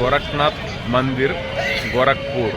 गोरखनाथ मंदिर गोरखपुर।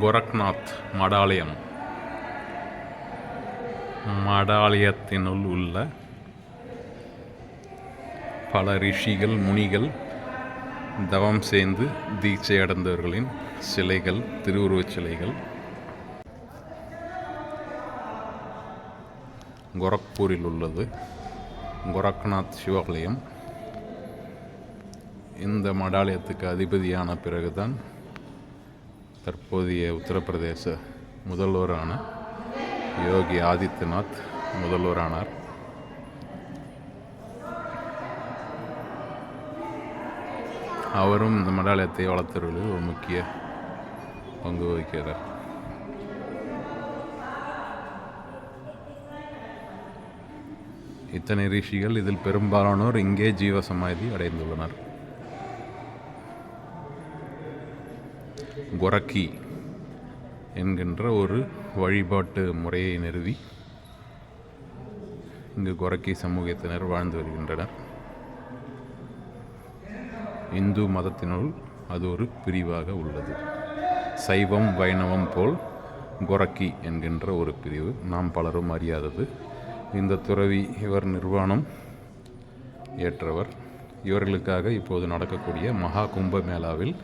கோரக்நாத் மடாலயம். மடாலயத்தினுள் உள்ள பல ரிஷிகள் முனிகள் தவம் சேர்ந்து தீட்சை அடைந்தவர்களின் சிலைகள் திருவுருவச் சிலைகள். கோரக்பூரில் உள்ளது. கோரக்நாத் சிவாலயம். இந்த மடாலயத்துக்கு அதிபதியான பிறகுதான் தற்போதைய உத்தரப்பிரதேச முதல்வரான யோகி ஆதித்யநாத் முதல்வரானார். அவரும் இந்த மடாலயத்தை வளர்த்துறதில் ஒரு முக்கிய பங்கு வகிக்கிறார். இத்தனை ரிஷிகள் இதில் பெரும்பாலானோர் இங்கே ஜீவசமாதி அடைந்துள்ளனர். கொரக்கி என்கின்ற ஒரு வழிபாட்டு முறையை நிறுவி இங்கு கொரக்கி சமூகத்தினர் வாழ்ந்து வருகின்றனர். இந்து மதத்தினுள் அது ஒரு பிரிவாக உள்ளது. சைவம் வைணவம் போல் கொரக்கி என்கின்ற ஒரு பிரிவு நாம் பலரும் அறியாதது. இந்த துறவி இவர் நிர்வாணம் ஏற்றவர். இவர்களுக்காக இப்போது நடக்கக்கூடிய மகா கும்ப மேளாவில்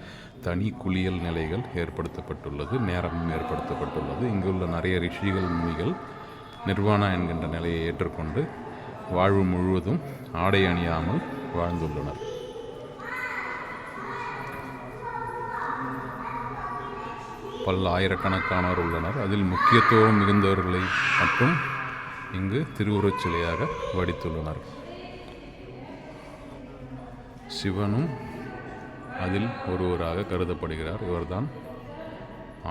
தனி குளியல் நிலைகள் ஏற்படுத்தப்பட்டுள்ளது நேரமும் ஏற்படுத்தப்பட்டுள்ளது. இங்குள்ள நிறைய ரிஷிகள் முனிகள் நிர்வாணா என்கின்ற நிலையை ஏற்றுக்கொண்டு வாழ்வு முழுவதும் ஆடை அணியாமல் வாழ்ந்துள்ளனர். பல்லாயிரக்கணக்கானோர் உள்ளனர். அதில் முக்கியத்துவம் மிகுந்தவர்களை மட்டும் இங்கு திருவுருவச் சிலையாக வடித்துள்ளனர். சிவனும் அதில் ஒருவராக கருதப்படுகிறார். இவர்தான்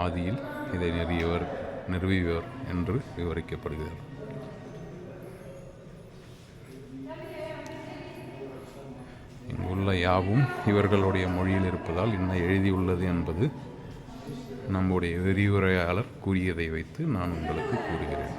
ஆதியில் இதை நிறுவியவர் நிறுவியவர் என்று விவரிக்கப்படுகிறார். இங்குள்ள யாவும் இவர்களுடைய மொழியில் இருப்பதால் என்ன எழுதியுள்ளது என்பது நம்முடைய விரிவுரையாளர் கூறியதை வைத்து நான் உங்களுக்கு கூறுகிறேன்.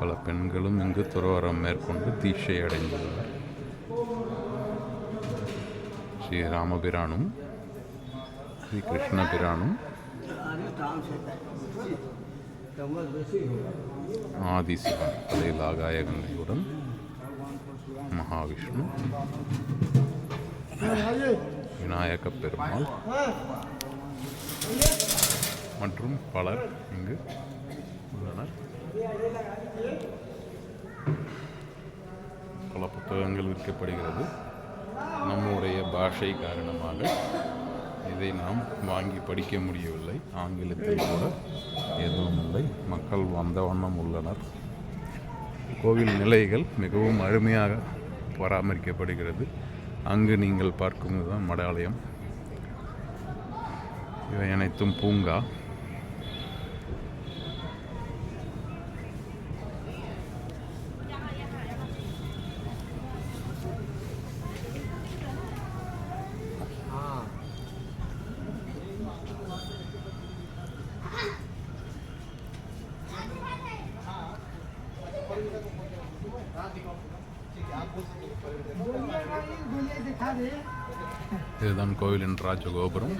பல பெண்களும் இங்கு துறவரம் மேற்கொண்டு தீட்சை அடைந்துள்ளனர். ஸ்ரீ ராமபிரானும் ஸ்ரீ கிருஷ்ணபிரானும் ஆதிசிவன் அதில் கங்கையுடன் மகாவிஷ்ணு விநாயக பெருமாள் மற்றும் பலர் இங்கு உள்ளனர் பல புத்தகங்கள் விற்கப்படுகிறது. நம்முடைய பாஷை காரணமாக இதை நாம் வாங்கி படிக்க முடியவில்லை. ஆங்கிலத்தில் கூட எதுவும் இல்லை. மக்கள் வந்த வண்ணம் உள்ளனர். கோவில் நிலைகள் மிகவும் அருமையாக பராமரிக்கப்படுகிறது. அங்கு நீங்கள் பார்க்கும்போதுதான் மடாலயம். இவை அனைத்தும் பூங்கா. இதுதான் கோவிலின் ராஜகோபுரம்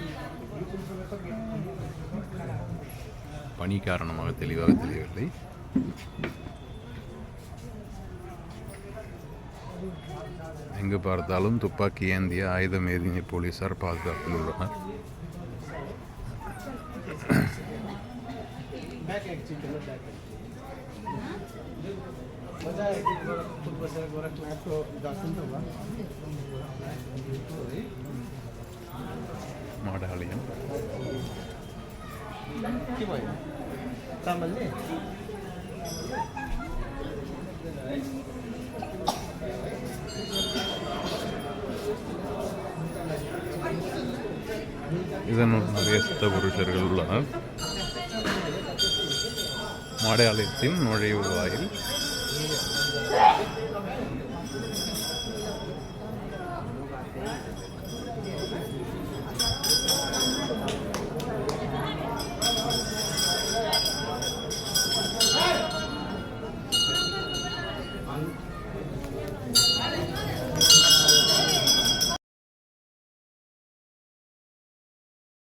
பனி காரணமாக தெளிவாக தெரியவில்லை எங்கு பார்த்தாலும் துப்பாக்கி ஏந்திய ஆயுதம் ஏந்திய போலீசார் பாதுகாப்பில் உள்ளனர் மாடாலயம் இதனுள் நிறைய சித்த புருஷர்கள் உள்ளனர் மாடாலயத்தின் நுழைவு வாயில்